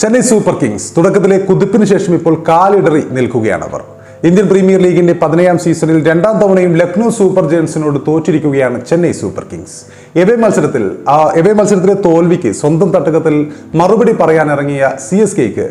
Chennai super Kings തുടക്കത്തിലെ കുതിപ്പിന് ശേഷം ഇപ്പോൾ കാലിടറി നിൽക്കുകയാണ് അവർ. ഇന്ത്യൻ പ്രീമിയർ ലീഗിന്റെ പതിനേഴാം സീസണിൽ രണ്ടാം തവണയും ലക്നൗ സൂപ്പർ ജയൻസിനോട് തോറ്റിരിക്കുകയാണ് ചെന്നൈ സൂപ്പർ കിങ്സ്. എവേ മത്സരത്തിൽ എവേ മത്സരത്തിലെ തോൽവിക്ക് സ്വന്തം തട്ടകത്തിൽ മറുപടി പറയാനിറങ്ങിയ സി എസ് കെക്ക്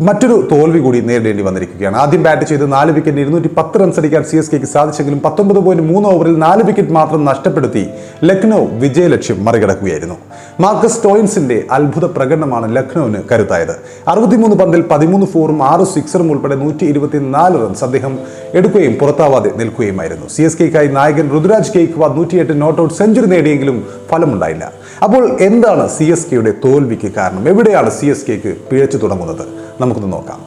മറ്റൊരു തോൽവി കൂടി നേരിടേണ്ടി വന്നിരിക്കുകയാണ്. ആദ്യം ബാറ്റ് ചെയ്ത് നാല് വിക്കറ്റ് ഇരുന്നൂറ്റി പത്ത് റൺസ് അടിക്കാൻ സി എസ് കെക്ക് സാധിച്ചെങ്കിലും പത്തൊമ്പത് പോയിന്റ് മൂന്ന് ഓവറിൽ നാല് വിക്കറ്റ് മാത്രം നഷ്ടപ്പെടുത്തി ലക്നൗ വിജയലക്ഷ്യം മറികടക്കുകയായിരുന്നു. മാർക്കസ് ടോയിൻസിന്റെ അത്ഭുത പ്രകടനമാണ് ലക്നൌവിന് കരുത്തായത്. അറുപത്തിമൂന്ന് പന്തിൽ പതിമൂന്ന് ഫോറും ആറ് സിക്സറും ഉൾപ്പെടെ നൂറ്റി ഇരുപത്തിനാല് റൺസ് അദ്ദേഹം എടുക്കുകയും പുറത്താവാതെ നിൽക്കുകയുമായിരുന്നു. സി എസ് കെക്കായി നായകൻ ഋതുരാജ് കേക്വാദ് നൂറ്റിയെട്ട് നോട്ട് ഔട്ട് സെഞ്ചുറി നേടിയെങ്കിലും ഫലമുണ്ടായില്ല. അപ്പോൾ എന്താണ് സി എസ് കെയുടെ തോൽവിക്ക് കാരണം? എവിടെയാണ് സി എസ് കെക്ക് പിഴച്ചു തുടങ്ങുന്നത്? നമുക്കൊന്ന് നോക്കാം.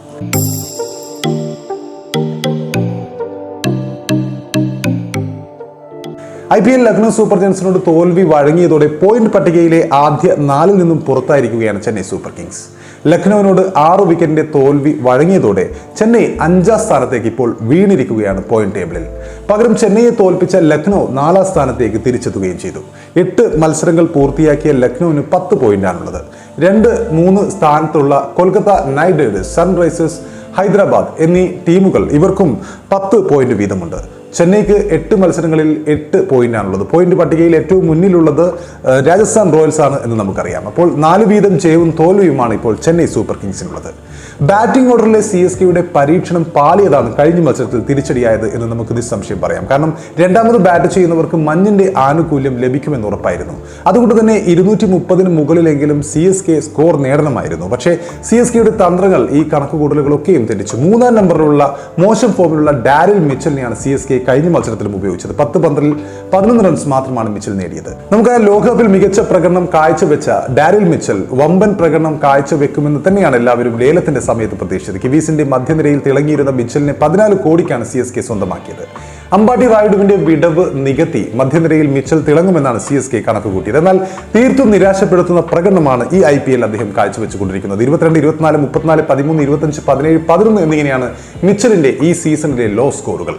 I P L Lucknow Super ജയൻസിനോട് തോൽവി വഴങ്ങിയതോടെ പോയിന്റ് പട്ടികയിലെ ആദ്യ നാലിൽ നിന്നും പുറത്തായിരിക്കുകയാണ് ചെന്നൈ സൂപ്പർ കിങ്സ്. ലക്നൌവിനോട് ആറ് വിക്കറ്റിന്റെ തോൽവി വഴങ്ങിയതോടെ ചെന്നൈ അഞ്ചാം സ്ഥാനത്തേക്ക് ഇപ്പോൾ വീണിരിക്കുകയാണ് പോയിന്റ് ടേബിളിൽ പകരം ചെന്നൈയെ തോൽപ്പിച്ച ലക്നൗ നാലാം സ്ഥാനത്തേക്ക് തിരിച്ചെത്തുകയും ചെയ്തു. എട്ട് മത്സരങ്ങൾ പൂർത്തിയാക്കിയ ലക്നൌവിന് പത്ത് പോയിന്റാണുള്ളത് രണ്ട് മൂന്ന് സ്ഥാനത്തുള്ള Kolkata Knight Riders Sunrisers Hyderabad എന്നീ ടീമുകൾ ഇവർക്കും പത്ത് പോയിന്റ് വീതമുണ്ട്. ചെന്നൈക്ക് എട്ട് മത്സരങ്ങളിൽ എട്ട് പോയിന്റാണുള്ളത്. പോയിന്റ് പട്ടികയിൽ ഏറ്റവും മുന്നിലുള്ളത് രാജസ്ഥാൻ റോയൽസ് ആണ് എന്ന് നമുക്കറിയാം. അപ്പോൾ നാല് വീതം ജയവും തോൽവിയുമാണ് ഇപ്പോൾ ചെന്നൈ സൂപ്പർ കിങ്സിനുള്ളത്. ബാറ്റിംഗ് ഓർഡറിലെ സി എസ് കെയുടെ പരീക്ഷണം പാളിയതാണ് കഴിഞ്ഞ മത്സരത്തിൽ തിരിച്ചടിയായത് എന്ന് നമുക്ക് നിസ്സംശയം പറയാം. കാരണം രണ്ടാമത് ബാറ്റ് ചെയ്യുന്നവർക്ക് മഞ്ഞിന്റെ ആനുകൂല്യം ലഭിക്കുമെന്ന് ഉറപ്പായിരുന്നു. അതുകൊണ്ട് തന്നെ ഇരുന്നൂറ്റി മുപ്പതിന് മുകളിലെങ്കിലും സി എസ് കെ സ്കോർ നേടണമായിരുന്നു. പക്ഷേ സി എസ് കെയുടെ തന്ത്രങ്ങൾ ഈ കണക്കുകൂട്ടലുകളൊക്കെയും തെറ്റിച്ചു. മൂന്നാം നമ്പറിലുള്ള മോശം ഫോമിലുള്ള ഡാരിൽ മിച്ചലിനെയാണ് സി എസ് കെ കഴിഞ്ഞ മത്സരത്തിലും ഉപയോഗിച്ചത്. പത്ത് പന്ത്രണ്ടിൽ പതിനൊന്ന് റൺസ് മാത്രമാണ് മിച്ചൽ നേടിയത്. നമുക്കറിയാം ലോകകപ്പിൽ മികച്ച പ്രകടനം കാഴ്ചവെച്ച ഡാരിൽ മിച്ചൽ വമ്പൻ പ്രകടനം കാഴ്ചവെക്കുമെന്ന് തന്നെയാണ് എല്ലാവരും ലേലത്തിന്റെ സമയത്ത് പ്രതീക്ഷിച്ചത്. കിവീസിന്റെ മധ്യനിരയിൽ തിളങ്ങിയിരുന്ന മിച്ചലിനെ പതിനാല് കോടിക്കാണ് സി എസ് കെ സ്വന്തമാക്കിയത്. അമ്പാട്ടി റായിഡുവിന്റെ വിടവ് നികത്തി മധ്യനിരയിൽ മിച്ചൽ തിളങ്ങുമെന്നാണ് സി എസ് കെ കണക്ക് കൂട്ടിയത് എന്നാൽ തീർത്തും നിരാശപ്പെടുത്തുന്ന പ്രകടനമാണ് ഈ ഐ പി എൽ അദ്ദേഹം കാഴ്ചവെച്ചുകൊണ്ടിരിക്കുന്നത്. ഇരുപത്തിരണ്ട് ഇരുപത്തിനാല് മുപ്പത്തിനാല് പതിമൂന്ന് ഇരുപത്തഞ്ച് പതിനേഴ് പതിനൊന്ന് എന്നിങ്ങനെയാണ് മിച്ചലിന്റെ ഈ സീസണിലെ ലോ സ്കോറുകൾ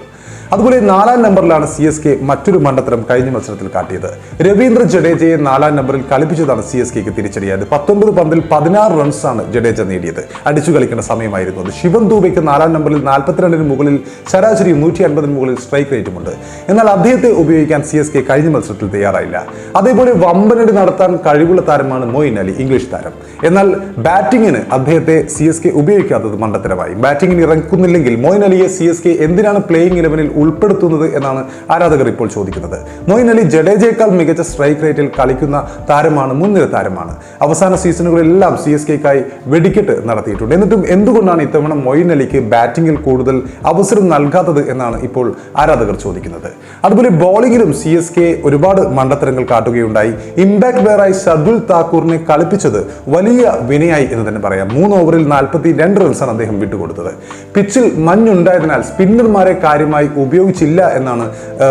അതുപോലെ നാലാം നമ്പറിലാണ് സി എസ് കെ മറ്റൊരു മണ്ഡത്തരം കഴിഞ്ഞ മത്സരത്തിൽ കാട്ടിയത്. രവീന്ദ്ര ജഡേജയെ നാലാം നമ്പറിൽ കളിപ്പിച്ചതാണ് സി എസ് കെക്ക് തിരിച്ചടിയായത്. പത്തൊൻപത് പന്തിൽ പതിനാറ് റൺസാണ് ജഡേജ നേടിയത്. അടിച്ചു കളിക്കുന്ന സമയമായിരുന്നു അത്. ശിവൻ ദൂബയ്ക്ക് നാലാം നമ്പറിൽ നാൽപ്പത്തിരണ്ടിന് മുകളിൽ ശരാശരി നൂറ്റി അൻപതിന് മുകളിൽ സ്ട്രൈക്ക് റേറ്റുമുണ്ട്. എന്നാൽ അദ്ദേഹത്തെ ഉപയോഗിക്കാൻ സി എസ് കെ കഴിഞ്ഞ മത്സരത്തിൽ തയ്യാറായില്ല. അതേപോലെ വമ്പനടി നടത്താൻ കഴിവുള്ള താരമാണ് മോയിൻ അലി ഇംഗ്ലീഷ് താരം. എന്നാൽ ബാറ്റിങ്ങിന് അദ്ദേഹത്തെ സി എസ് കെ ഉപയോഗിക്കാത്തത് മണ്ടത്തരമായി. ബാറ്റിങ്ങിന് ഇറക്കുന്നില്ലെങ്കിൽ മോയിൻ അലിയെ സി എസ് കെ എന്തിനാണ് പ്ലേയിങ് ഇലവനിൽ ഉൾപ്പെടുത്തുന്നത് എന്നാണ് ആരാധകർ ഇപ്പോൾ ചോദിക്കുന്നത്. മൊയിൻ അലി ജഡേജയേക്കാൾ മികച്ച സ്ട്രൈക്ക് റേറ്റിൽ കളിക്കുന്ന താരമാണ് മുൻനിര താരമാണ്. അവസാന സീസണുകളിലെല്ലാം സി എസ് കെക്കായി വെടിക്കെട്ട് നടത്തിയിട്ടുണ്ട്. എന്നിട്ടും എന്തുകൊണ്ടാണ് ഇത്തവണ മൊയിൻ അലിക്ക് ബാറ്റിംഗിൽ കൂടുതൽ അവസരം നൽകാത്തത് എന്നാണ് ഇപ്പോൾ ആരാധകർ ചോദിക്കുന്നത്. അതുപോലെ ബോളിംഗിലും സി എസ് കെ ഒരുപാട് മണ്ടത്തരങ്ങൾ കാട്ടുകയുണ്ടായി. ഇമ്പാക്ട് ബെയറായി ഷർദുൽ താക്കൂറിനെ കളിപ്പിച്ചത് വലിയ വിനയായി എന്ന് തന്നെ പറയാം. മൂന്ന് ഓവറിൽ നാൽപ്പത്തി രണ്ട് റൺസാണ് അദ്ദേഹം വിട്ടുകൊടുത്തത്. പിച്ചിൽ മഞ്ഞുണ്ടായതിനാൽ സ്പിന്നർമാരെ കാര്യമായി ഉപയോഗിച്ചില്ല എന്നാണ്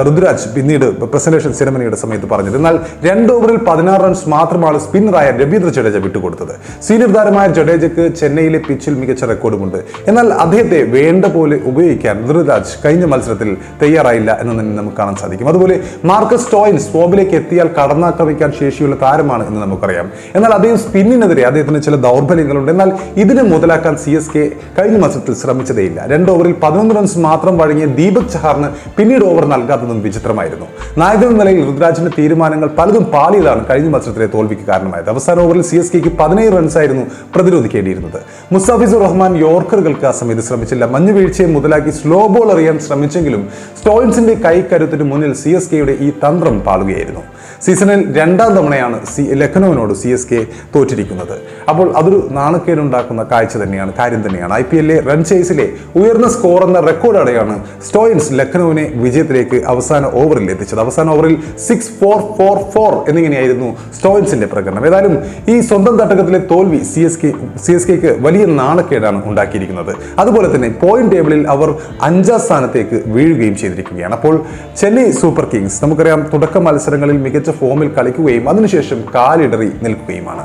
ഋതുരാജ് പിന്നീട് പ്രസന്റേഷൻ സെറമണിയുടെ സമയത്ത് പറഞ്ഞത്. എന്നാൽ രണ്ട് ഓവറിൽ പതിനാറ് റൺസ് മാത്രമാണ് സ്പിന്നറായ രവീന്ദ്ര ജഡേജ വിട്ടുകൊടുത്തത്. സീനിയർ താരമായ ജഡേജയ്ക്ക് ചെന്നൈയിലെ പിച്ചിൽ മികച്ച റെക്കോർഡുമുണ്ട് എന്നാൽ അദ്ദേഹത്തെ വേണ്ട പോലെ ഉപയോഗിക്കാൻ ഋതുരാജ് കഴിഞ്ഞ മത്സരത്തിൽ തയ്യാറായില്ല എന്ന് തന്നെ നമുക്ക് കാണാൻ സാധിക്കും. അതുപോലെ മാർക്കസ് ടോയിൻസ് ഫോമിലേക്ക് എത്തിയാൽ കടന്നാക്രമിക്കാൻ ശേഷിയുള്ള താരമാണ് എന്ന് നമുക്കറിയാം. എന്നാൽ അദ്ദേഹം സ്പിന്നിനെതിരെ അദ്ദേഹത്തിന് ചില ദൗർബല്യങ്ങളുണ്ട്. എന്നാൽ ഇതിനെ മുതലാക്കാൻ സി എസ് കെ കഴിഞ്ഞ മത്സരത്തിൽ ശ്രമിച്ചതേയില്ല. രണ്ട് ഓവറിൽ പതിനൊന്ന് റൺസ് മാത്രം വഴങ്ങിയ ദീപക് ചഹാറിന് പിന്നീട് ഓവർ നൽകാത്തതും വിചിത്രമായിരുന്നു. നായകൻ നിലയിൽ ഋതുരാജിന്റെ തീരുമാനങ്ങൾ പലതും പാളിയതാണ് കഴിഞ്ഞ മത്സരത്തിലെ തോൽവിക്ക് കാരണമായത്. അവസാന ഓവറിൽ സി എസ് കെക്ക് പതിനേഴ് റൺസായിരുന്നു പ്രതിരോധിക്കേണ്ടിയിരുന്നത്. മുസ്താഫിസുർ റഹ്മാൻ യോർക്കറുകൾക്ക് ആ സമയത്ത് ശ്രമിച്ചില്ല. മഞ്ഞു വീഴ്ചയെ മുതലാക്കി സ്ലോ ബോൾ അറിയാൻ ശ്രമിച്ചെങ്കിലും സ്റ്റോയിൻസിന്റെ കൈക്കരുത്തിന് മുന്നിൽ സി എസ് കെയുടെ ഈ തന്ത്രം പാളുകയായിരുന്നു. സീസണിൽ രണ്ടാം തവണയാണ് സി ലഖ്നൌവിനോട് സി എസ് കെ തോറ്റിരിക്കുന്നത്. അപ്പോൾ അതൊരു നാണക്കേടുണ്ടാക്കുന്ന കാഴ്ച തന്നെയാണ് കാര്യം തന്നെയാണ്. ഐ പി എല്ലിലെ റൺ ചേസിലെ ഉയർന്ന സ്കോർ എന്ന റെക്കോർഡ് അടയാണ് സ്റ്റോയിൻസ് ലഖ്നൌവിനെ വിജയത്തിലേക്ക് അവസാന ഓവറിൽ എത്തിച്ചത്. അവസാന ഓവറിൽ സിക്സ് ഫോർ ഫോർ ഫോർ എന്നിങ്ങനെയായിരുന്നു സ്റ്റോയിൻസിന്റെ പ്രകടനം. ഏതായാലും ഈ സ്വന്തം തട്ടകത്തിലെ തോൽവി C S K C S കെക്ക് വലിയ നാണക്കേടാണ് ഉണ്ടാക്കിയിരിക്കുന്നത്. അതുപോലെ തന്നെ പോയിന്റ് ടേബിളിൽ അവർ അഞ്ചാം സ്ഥാനത്തേക്ക് വീഴുകയും ചെയ്തിരിക്കുകയാണ്. അപ്പോൾ ചെന്നൈ സൂപ്പർ കിങ്സ് നമുക്കറിയാം തുടക്ക മത്സരങ്ങളിൽ മികച്ച ഫോമിൽ കളിക്കുകയും അതിനുശേഷം കാലിടറി നിൽക്കുകയുമാണ്.